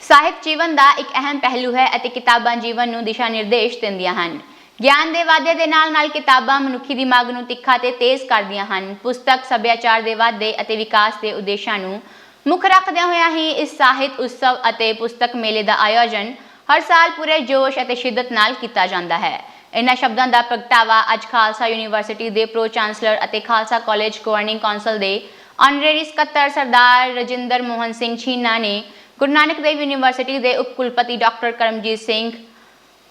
ਸਾਹਿਤ ਜੀਵਨ ਦਾ ਇੱਕ ਅਹਿਮ ਪਹਿਲੂ ਹੈ ਅਤੇ ਕਿਤਾਬਾਂ ਜੀਵਨ ਨੂੰ ਦਿਸ਼ਾ ਨਿਰਦੇਸ਼ ਦਿੰਦੀਆਂ ਹਨ। ਗਿਆਨ ਦੇ ਵਾਧੇ ਦੇ ਨਾਲ-ਨਾਲ ਕਿਤਾਬਾਂ ਮਨੁੱਖੀ ਦਿਮਾਗ ਨੂੰ ਤਿੱਖਾ ਤੇ ਤੇਜ਼ ਕਰਦੀਆਂ ਹਨ। ਪੁਸਤਕ, ਸੱਭਿਆਚਾਰ ਦੇ ਵਾਧੇ ਅਤੇ ਵਿਕਾਸ ਦੇ ਉਦੇਸ਼ਾਂ ਨੂੰ ਮੁੱਖ ਰੱਖਦਿਆਂ ਹੋਇਆਂ ਹੀ ਇਸ ਸਾਹਿਤ ਉਤਸਵ ਅਤੇ ਪੁਸਤਕ ਮੇਲੇ ਦਾ ਆਯੋਜਨ ਹਰ ਸਾਲ ਪੂਰੇ ਜੋਸ਼ ਅਤੇ ਸ਼ਿੱਦਤ ਨਾਲ ਕੀਤਾ ਜਾਂਦਾ ਹੈ। ਇਹਨਾਂ ਸ਼ਬਦਾਂ ਦਾ ਪ੍ਰਗਟਾਵਾ ਅੱਜ ਖਾਲਸਾ ਯੂਨੀਵਰਸਿਟੀ ਦੇ ਪ੍ਰੋ ਚਾਂਸਲਰ ਅਤੇ ਖਾਲਸਾ ਕਾਲਜ ਗਵਰਨਿੰਗ ਕੌਂਸਲ ਦੇ ਆਨਰੇਰੀ ਸਕੱਤਰ ਸਰਦਾਰ ਰਜਿੰਦਰ ਮੋਹਨ ਸਿੰਘ ਛੀਨਾ ਨੇ ਗੁਰੂ ਨਾਨਕ ਦੇਵ ਯੂਨੀਵਰਸਿਟੀ ਦੇ ਉਪ ਕੁਲਪਤੀ ਡਾਕਟਰ ਕਰਮਜੀਤ ਸਿੰਘ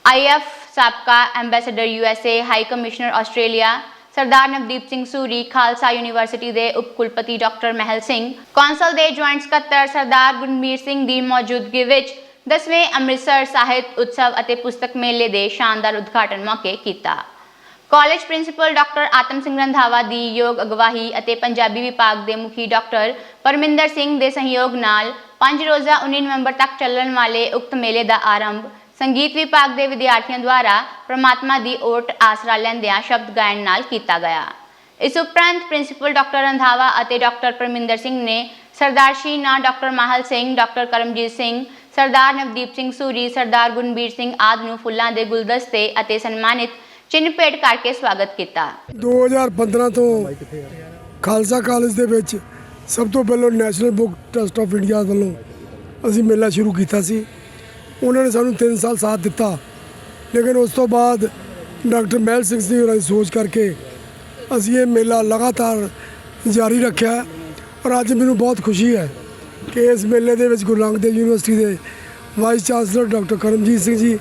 ਆਈਐਫ ਸਾਬਕਾ ambassador USA high commissioner Australia, Sardar Navdeep Singh Suri, Khalsa university ਦੇ ਉਪ ਕੁਲਪਤੀ ਡਾਕਟਰ ਮਹਿਲ ਸਿੰਘ, ਕੌਂਸਲ ਦੇ ਜੁਆਇੰਟ ਸਕੱਤਰ ਸਰਦਾਰ ਗੁਰਮੀਰ ਸਿੰਘ ਦੀ ਮੌਜੂਦਗੀ ਵਿੱਚ 10ਵੇਂ ਅੰਮ੍ਰਿਤਸਰ ਸਾਹਿਤ ਉਤਸਵ ਅਤੇ ਪੁਸਤਕ ਮੇਲੇ ਦੇ ਸ਼ਾਨਦਾਰ ਉਦਘਾਟਨ ਮੌਕੇ ਕੀਤਾ। ਕਾਲਜ ਪ੍ਰਿੰਸੀਪਲ ਡਾਕਟਰ ਆਤਮ ਸਿੰਘ ਰੰਧਾਵਾ ਦੀ ਯੋਗ ਅਗਵਾਈ ਅਤੇ ਪੰਜਾਬੀ ਵਿਭਾਗ ਦੇ ਮੁਖੀ ਡਾਕਟਰ ਪਰਮਿੰਦਰ ਸਿੰਘ ਦੇ ਸਹਿਯੋਗ ਨਾਲ 5 ਰੋਜ਼ਾ 19 ਨਵੰਬਰ ਤੱਕ ਚੱਲਣ ਵਾਲੇ ਉਕਤ ਮੇਲੇ ਦਾ ਆਰੰਭ ਸੰਗੀਤ ਵਿਭਾਗ ਦੇ ਵਿਦਿਆਰਥੀਆਂ ਦੁਆਰਾ ਪ੍ਰਮਾਤਮਾ ਦੀ ਓਟ ਆਸਰਾ ਲੈਂਦਿਆਂ ਸ਼ਬਦ ਗਾਇਨ ਨਾਲ ਕੀਤਾ ਗਿਆ। ਇਸ ਉਪਰੰਤ ਪ੍ਰਿੰਸੀਪਲ ਡਾਕਟਰ ਰੰਧਾਵਾ ਅਤੇ ਡਾਕਟਰ ਪਰਮਿੰਦਰ ਸਿੰਘ ਨੇ ਸਰਦਾਰ ਸ਼ੀਨਾ, ਡਾਕਟਰ ਮਾਹਲ ਸਿੰਘ, ਡਾਕਟਰ ਕਰਮਜੀਤ ਸਿੰਘ, ਸਰਦਾਰ ਨਵਦੀਪ ਸਿੰਘ ਸੂਰੀ, ਸਰਦਾਰ ਗੁਰਬੀਰ ਸਿੰਘ ਆਦਿ ਨੂੰ ਫੁੱਲਾਂ ਦੇ ਗੁਲਦਸਤੇ ਅਤੇ ਸਨਮਾਨਿਤ ਚਿੰਨ੍ਹ ਭੇਟ ਕਰਕੇ ਸਵਾਗਤ ਕੀਤਾ। 2015 ਤੋਂ ਖਾਲਸਾ ਕਾਲਜ ਦੇ ਵਿੱਚ ਸਭ ਤੋਂ ਪਹਿਲਾਂ National Book Trust of India ਵੱਲੋਂ ਅਸੀਂ ਮੇਲਾ ਸ਼ੁਰੂ ਕੀਤਾ ਸੀ। ਉਹਨਾਂ ਨੇ ਸਾਨੂੰ 3 ਸਾਲ ਸਾਥ ਦਿੱਤਾ। ਲੇਕਿਨ ਉਸ ਤੋਂ ਬਾਅਦ ਡਾਕਟਰ ਮਹਿਲ ਸਿੰਘ ਜੀ ਹੋਰਾਂ ਦੀ ਸੋਚ ਕਰਕੇ ਅਸੀਂ ਇਹ ਮੇਲਾ ਲਗਾਤਾਰ ਜਾਰੀ ਰੱਖਿਆ ਔਰ ਅੱਜ ਮੈਨੂੰ ਬਹੁਤ ਖੁਸ਼ੀ ਹੈ ਕਿ ਇਸ ਮੇਲੇ ਦੇ ਵਿੱਚ ਗੁਰੂ ਨਾਨਕ ਦੇਵ ਯੂਨੀਵਰਸਿਟੀ ਦੇ vice chancellor doctor Karamjit Singh ji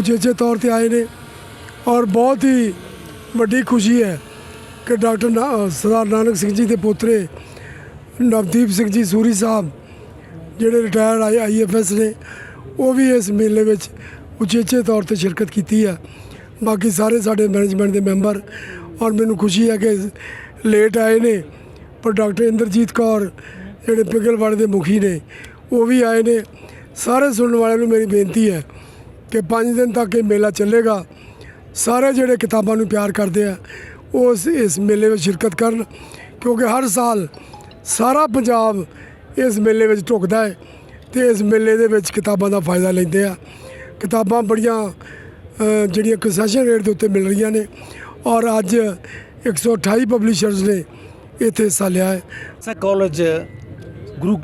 ਉਚੇਚੇ ਤੌਰ ਤੇ ਆਏ ਨੇ ਔਰ ਬਹੁਤ ਹੀ ਵੱਡੀ ਖੁਸ਼ੀ ਹੈ ਕਿ ਡਾਕਟਰ ਨਾ- ਸਰਦਾਰ ਨਾਨਕ ਸਿੰਘ ਜੀ ਦੇ ਪੋਤਰੇ ਨਵਦੀਪ ਸਿੰਘ ਜੀ ਸੂਰੀ ਸਾਹਿਬ, ਜਿਹੜੇ ਰਿਟਾਇਰਡ ਆਈ ਆਈਐਫਐਸ ਨੇ, ਉਹ ਵੀ ਇਸ ਮੇਲੇ ਵਿੱਚ ਉਚੇਚੇ ਤੌਰ ਤੇ ਸ਼ਿਰਕਤ ਕੀਤੀ ਹੈ। ਬਾਕੀ ਸਾਰੇ ਸਾਡੇ ਮੈਨੇਜਮੈਂਟ ਦੇ ਮੈਂਬਰ ਔਰ ਮੈਨੂੰ ਖੁਸ਼ੀ ਹੈ ਕਿ ਲੇਟ ਆਏ ਨੇ, ਪਰ ਡਾਕਟਰ ਇੰਦਰਜੀਤ ਕੌਰ, ਜਿਹੜੇ ਪਿਗਲਵਾੜੇ ਦੇ ਮੁਖੀ ਨੇ, ਉਹ ਵੀ ਆਏ ਨੇ। ਸਾਰੇ ਸੁਣਨ ਵਾਲਿਆਂ ਨੂੰ ਮੇਰੀ ਬੇਨਤੀ ਹੈ ਕਿ 5 ਦਿਨ ਤੱਕ ਇਹ ਮੇਲਾ ਚੱਲੇਗਾ। ਸਾਰੇ ਜਿਹੜੇ ਕਿਤਾਬਾਂ ਨੂੰ ਪਿਆਰ ਕਰਦੇ ਆ, ਉਹ ਇਸ ਇਸ ਮੇਲੇ ਵਿੱਚ ਸ਼ਿਰਕਤ ਕਰਨ, ਕਿਉਂਕਿ ਹਰ ਸਾਲ ਸਾਰਾ ਪੰਜਾਬ ਇਸ ਮੇਲੇ ਵਿੱਚ ਢੁਕਦਾ ਹੈ ਤੇ ਇਸ ਮੇਲੇ ਦੇ ਵਿੱਚ ਕਿਤਾਬਾਂ ਦਾ ਫਾਇਦਾ ਲੈਂਦੇ ਆ। ਕਿਤਾਬਾਂ ਬੜੀਆਂ ਜਿਹੜੀਆਂ ਕੰਸੈਸ਼ਨ ਰੇਟ ਦੇ ਉੱਤੇ ਮਿਲ ਰਹੀਆਂ ਨੇ ਔਰ ਅੱਜ 128 ਪਬਲਿਸ਼ਰਸ ਨੇ ਇੱਥੇ ਹਿੱਸਾ ਲਿਆ ਹੈ। ਸਾ ਕਾਲਜ ਗੁਰੂ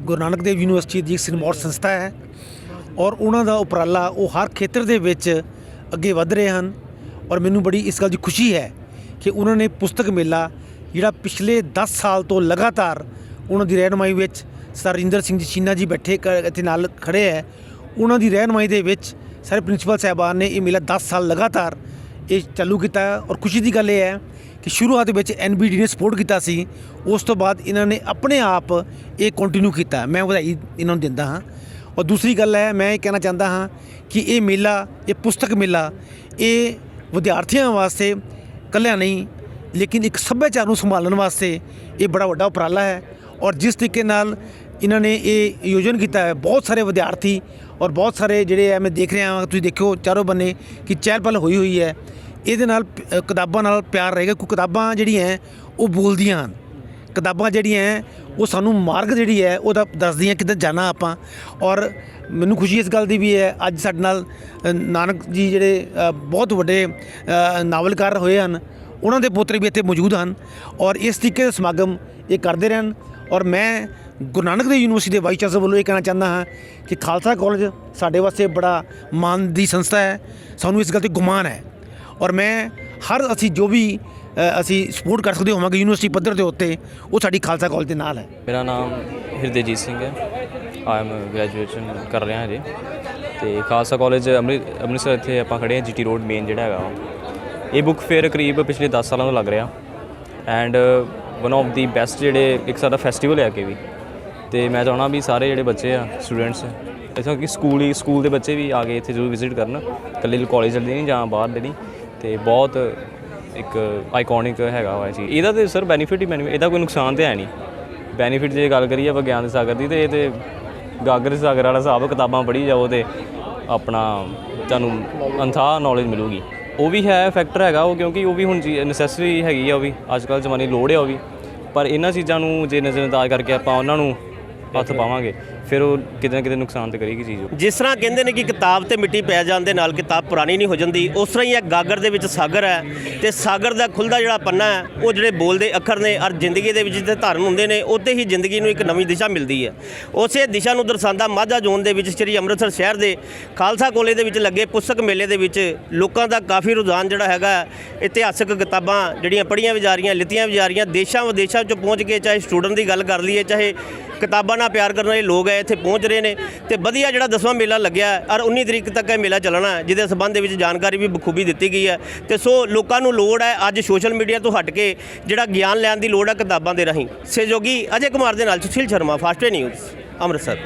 ਗੁਰੂ ਨਾਨਕ ਦੇਵ ਯੂਨੀਵਰਸਿਟੀ ਦੀ ਇੱਕ ਸਿਨਮੌਰ ਸੰਸਥਾ ਹੈ ਔਰ ਉਹਨਾਂ ਦਾ ਉਪਰਾਲਾ ਉਹ ਹਰ ਖੇਤਰ ਦੇ ਵਿੱਚ ਅੱਗੇ ਵਧ ਰਹੇ ਹਨ ਔਰ ਮੈਨੂੰ ਬੜੀ ਇਸ ਗੱਲ ਦੀ ਖੁਸ਼ੀ ਹੈ ਕਿ ਉਹਨਾਂ ਨੇ ਪੁਸਤਕ ਮੇਲਾ ਜਿਹੜਾ ਪਿਛਲੇ 10 ਸਾਲ ਤੋਂ ਲਗਾਤਾਰ ਉਹਨਾਂ ਦੀ ਰਹਿਨਮਾਈ ਵਿੱਚ ਸਰ ਰਿੰਦਰ ਸਿੰਘ ਜੀ ਚੀਨਾ ਜੀ ਬੈਠੇ ਕ- ਇੱਥੇ ਨਾਲ ਖੜੇ ਹੈ। ਉਹਨਾਂ ਦੀ ਰਹਿਨਮਾਈ ਦੇ ਵਿੱਚ ਸਾਰੇ ਪ੍ਰਿੰਸੀਪਲ ਸਾਹਿਬਾਨ ਨੇ ਇਹ ਮੇਲਾ 10 ਸਾਲ ਲਗਾਤਾਰ ਇਹ ਚਾਲੂ ਕੀਤਾ ਹੈ ਔਰ ਖੁਸ਼ੀ ਦੀ ਗੱਲ ਇਹ ਹੈ ਕਿ ਸ਼ੁਰੂਆਤ ਵਿੱਚ ਐਨਬੀਡੀ ਨੇ ਸਪੋਰਟ ਕੀਤਾ ਸੀ, ਉਸ ਤੋਂ ਬਾਅਦ ਇਹਨਾਂ ਨੇ ਆਪਣੇ ਆਪ ਇਹ ਕੰਟੀਨਿਊ ਕੀਤਾ ਮੈਂ ਵਧਾਈ ਇਹਨਾਂ ਨੂੰ ਦਿੰਦਾ ਹਾਂ। ਔਰ ਦੂਸਰੀ ਗੱਲ ਹੈ, ਮੈਂ ਇਹ ਕਹਿਣਾ ਚਾਹੁੰਦਾ ਹਾਂ ਕਿ ਇਹ ਮੇਲਾ, ਇਹ ਪੁਸਤਕ ਮੇਲਾ, ਇਹ ਵਿਦਿਆਰਥੀਆਂ ਵਾਸਤੇ ਇਕੱਲਿਆਂ ਨਹੀਂ ਲੇਕਿਨ ਇੱਕ ਸੱਭਿਆਚਾਰ ਨੂੰ ਸੰਭਾਲਣ ਵਾਸਤੇ ਇਹ ਬੜਾ ਵੱਡਾ ਉਪਰਾਲਾ ਹੈ ਔਰ ਜਿਸ ਤਰੀਕੇ ਨਾਲ ਇਹਨਾਂ ਨੇ ਇਹ ਆਯੋਜਨ ਕੀਤਾ ਹੈ ਬਹੁਤ ਸਾਰੇ ਵਿਦਿਆਰਥੀ ਔਰ ਬਹੁਤ ਸਾਰੇ ਜਿਹੜੇ ਹੈ ਮੈਂ ਦੇਖ ਰਿਹਾ ਹਾਂ ਤੁਸੀਂ ਦੇਖਿਓ ਚਾਰੋਂ ਬੰਨੇ ਕਿ ਚਹਿਲ ਪਹਿਲ ਹੋਈ ਹੋਈ ਹੈ। ਇਹਦੇ ਨਾਲ ਕਿਤਾਬਾਂ ਨਾਲ ਪਿਆਰ ਰਹੇਗਾ ਕਿਉਂਕਿ ਕਿਤਾਬਾਂ ਜਿਹੜੀਆਂ ਉਹ ਬੋਲਦੀਆਂ ਹਨ। ਕਿਤਾਬਾਂ ਜਿਹੜੀਆਂ ਹੈ, ਉਹ ਸਾਨੂੰ ਮਾਰਗ ਜਿਹੜੀ ਹੈ ਉਹਦਾ ਦੱਸਦੀਆਂ ਕਿੱਧਰ ਜਾਣਾ ਆਪਾਂ। ਔਰ ਮੈਨੂੰ ਖੁਸ਼ੀ ਇਸ ਗੱਲ ਦੀ ਵੀ ਹੈ ਅੱਜ ਸਾਡੇ ਨਾਲ ਨਾਨਕ ਜੀ ਜਿਹੜੇ ਬਹੁਤ ਵੱਡੇ ਨਾਵਲਕਾਰ ਹੋਏ ਹਨ। ਉਹਨਾਂ ਦੇ ਪੁੱਤਰ ਵੀ ਇੱਥੇ ਮੌਜੂਦ ਹਨ ਔਰ ਇਸ ਤਰੀਕੇ ਦੇ ਸਮਾਗਮ ਇਹ ਕਰਦੇ ਰਹਿਣ ਔਰ ਮੈਂ ਗੁਰੂ ਨਾਨਕ ਦੇਵ ਯੂਨੀਵਰਸਿਟੀ ਦੇ ਵਾਈਸ ਚਾਂਸਲਰ ਵੱਲੋਂ ਇਹ ਕਹਿਣਾ ਚਾਹੁੰਦਾ ਹਾਂ ਕਿ ਖਾਲਸਾ ਕਾਲਜ ਸਾਡੇ ਵਾਸਤੇ ਬੜਾ ਮਾਨ ਦੀ ਸੰਸਥਾ ਹੈ, ਸਾਨੂੰ ਇਸ ਗੱਲ ਤੇ ਗੁਮਾਨ ਹੈ ਔਰ ਮੈਂ ਹਰ ਅਸੀਂ ਜੋ ਵੀ ਅਸੀਂ ਸਪੋਰਟ ਕਰ ਸਕਦੇ ਹੋਵਾਂਗੇ ਯੂਨੀਵਰਸਿਟੀ ਪੱਧਰ ਦੇ ਉੱਤੇ, ਉਹ ਸਾਡੀ ਖਾਲਸਾ ਕਾਲਜ ਦੇ ਨਾਲ ਹੈ। ਮੇਰਾ ਨਾਮ ਹਿਰਦੇਜੀਤ ਸਿੰਘ ਹੈ। ਆਈ ਐਮ ਗ੍ਰੈਜੂਏਸ਼ਨ ਕਰ ਰਿਹਾ ਹਜੇ। ਤੇ ਖਾਲਸਾ ਕਾਲਜ ਅੰਮ੍ਰਿਤ ਅੰਮ੍ਰਿਤਸਰ ਇੱਥੇ ਆਪਾਂ ਖੜੇ ਹਾਂ ਜੀਟੀ ਰੋਡ ਮੇਨ ਜਿਹੜਾ ਹੈਗਾ ਇਹ ਬੁੱਕ ਫੇਅਰ ਕਰੀਬ ਪਿਛਲੇ 10 ਸਾਲਾਂ ਤੋਂ ਲੱਗ ਰਿਹਾ। And one of the best ਜਿਹੜੇ ਇੱਕ ਸਾਡਾ ਫੈਸਟੀਵਲ ਹੈ ਕਿ ਵੀ। ਤੇ ਮੈਂ ਚਾਹਣਾ ਵੀ ਸਾਰੇ ਜਿਹੜੇ ਬੱਚੇ ਆ ਸਟੂਡੈਂਟਸ ਇੱਥੋਂ ਕਿ ਸਕੂਲ ਹੀ ਸਕੂਲ ਦੇ ਬੱਚੇ ਵੀ ਆ ਕੇ ਇੱਥੇ ਜ਼ਰੂਰ ਵਿਜ਼ਿਟ ਕਰਨ। ਇਕੱਲੇ ਕਾਲਜ ਦੇ ਨਹੀਂ ਜਾਂ ਬਾਹਰ ਦੇ ਨਹੀਂ। ਤੇ ਬਹੁਤ ਇੱਕ ਆਈਕੋਨਿਕ ਹੈਗਾ ਵਾ ਜੀ ਇਹਦਾ ਤੇ ਸਰ ਬੈਨੀਫਿਟ ਹੀ ਮੈਨੂੰ ਇਹਦਾ ਕੋਈ ਨੁਕਸਾਨ ਤੇ ਹੈ ਨਹੀਂ। ਬੈਨੀਫਿਟ ਜੇ ਗੱਲ ਕਰੀਏ ਆਪਾਂ ਗਿਆਨ ਦੇ ਸਾਗਰ ਦੀ, ਤੇ ਇਹ ਤੇ ਗਾਗਰ ਸਾਗਰ ਵਾਲਾ ਹਿਸਾਬ ਕਿਤਾਬਾਂ ਪੜ੍ਹੀ ਜਾਓ ਤੇ ਆਪਣਾ ਤੁਹਾਨੂੰ ਅੰਥਾ ਨੌਲੇਜ ਮਿਲੂਗੀ। ਉਹ ਵੀ ਹੈ ਫੈਕਟਰ ਹੈਗਾ ਉਹ ਕਿਉਂਕਿ ਉਹ ਵੀ ਹੁਣ ਨੈਸੈਸਰੀ ਹੈਗੀ ਆ ਉਹ ਵੀ। ਅੱਜ ਕੱਲ੍ਹ ਜ਼ਮਾਨੇ ਲੋੜ ਹੈ ਉਹ ਵੀ। ਪਰ ਇਹਨਾਂ ਚੀਜ਼ਾਂ ਨੂੰ ਜੇ ਨਜ਼ਰਅੰਦਾਜ਼ ਕਰਕੇ ਆਪਾਂ ਉਹਨਾਂ ਨੂੰ ਹੱਥ ਪਾਵਾਂਗੇ। ਫਿਰ ਉਹ ਕਿਤੇ ਨਾ ਕਿਤੇ ਨੁਕਸਾਨ ਤੇ ਕਰੇਗੀ ਚੀਜ਼ ਉਹ। ਜਿਸ ਤਰ੍ਹਾਂ ਕਹਿੰਦੇ ਨੇ ਕਿ ਕਿਤਾਬ ਤੇ ਮਿੱਟੀ ਪੈ ਜਾਣ ਦੇ ਨਾਲ ਕਿਤਾਬ ਪੁਰਾਣੀ ਨਹੀਂ ਹੋ ਜਾਂਦੀ ਉਸ ਤਰ੍ਹਾਂ ਹੀ ਇਹ ਗਾਗਰ ਦੇ ਵਿੱਚ ਸਾਗਰ ਹੈ ਤੇ ਸਾਗਰ ਦਾ ਖੁੱਲਦਾ ਜਿਹੜਾ ਪੰਨਾ ਹੈ ਉਹ ਜਿਹੜੇ ਬੋਲਦੇ ਅੱਖਰ ਨੇ ਔਰ ਜ਼ਿੰਦਗੀ ਦੇ ਵਿੱਚ ਜਿੱਥੇ ਧਾਰਨ ਹੁੰਦੇ ਨੇ ਉੱਥੇ ਹੀ ਜ਼ਿੰਦਗੀ ਨੂੰ ਇੱਕ ਨਵੀਂ ਦਿਸ਼ਾ ਮਿਲਦੀ ਹੈ। ਉਸੇ ਦਿਸ਼ਾ ਨੂੰ ਦਰਸਾਉਂਦਾ ਮਾਝਾ ਜ਼ੋਨ ਦੇ ਵਿੱਚ ਸ੍ਰੀ ਅੰਮ੍ਰਿਤਸਰ ਸ਼ਹਿਰ ਦੇ ਖਾਲਸਾ ਕਾਲਜ ਦੇ ਵਿੱਚ ਲੱਗੇ ਪੁਸਤਕ ਮੇਲੇ ਦੇ ਵਿੱਚ ਲੋਕਾਂ ਦਾ ਕਾਫੀ ਰੁਝਾਨ ਜਿਹੜਾ ਹੈਗਾ ਹੈ, ਇਤਿਹਾਸਕ ਕਿਤਾਬਾਂ ਜਿਹੜੀਆਂ ਪੜ੍ਹੀਆਂ ਵੀ ਜਾ ਰਹੀਆਂ ਲਿੱਤੀਆਂ ਵੀ ਜਾ ਰਹੀਆਂ ਦੇਸ਼ਾਂ ਵਿਦੇਸ਼ਾਂ 'ਚ ਪਹੁੰਚ ਕੇ ਚਾਹੇ ਸਟੂਡੈਂਟ ਦੀ ਗੱਲ ਕਰ ਲਈਏ ਚਾਹੇ ਕਿਤਾਬਾਂ ਨਾਲ ਪਿਆਰ ਕਰਨ ਵਾਲੇ ਲੋਕ ਹੈ ਇੱਥੇ ਪਹੁੰਚ ਰਹੇ ਨੇ ਤੇ ਵਧੀਆ ਜਿਹੜਾ ਦਸਵਾਂ ਮੇਲਾ ਲੱਗਿਆ ਔਰ 19 ਤਰੀਕ ਤੱਕ ਇਹ ਮੇਲਾ ਚੱਲਣਾ ਜਿਹਦੇ ਸਬੰਧ ਦੇ ਵਿੱਚ ਜਾਣਕਾਰੀ ਵੀ ਬਖੂਬੀ ਦਿੱਤੀ ਗਈ ਹੈ। ਤੇ ਸੋ ਲੋਕਾਂ ਨੂੰ ਲੋੜ ਹੈ ਅੱਜ ਸੋਸ਼ਲ ਮੀਡੀਆ ਤੋਂ ਹਟ ਕੇ ਜਿਹੜਾ ਗਿਆਨ ਲੈਣ ਦੀ ਲੋੜ ਹੈ ਕਿਤਾਬਾਂ ਦੇ ਰਾਹੀਂ। ਸਹਿਯੋਗੀ ਅਜੇ ਕੁਮਾਰ ਦੇ ਨਾਲ ਸੁਸ਼ੀਲ ਸ਼ਰਮਾ, ਫਾਸਟਵੇ ਨਿਊਜ਼, ਅੰਮ੍ਰਿਤਸਰ।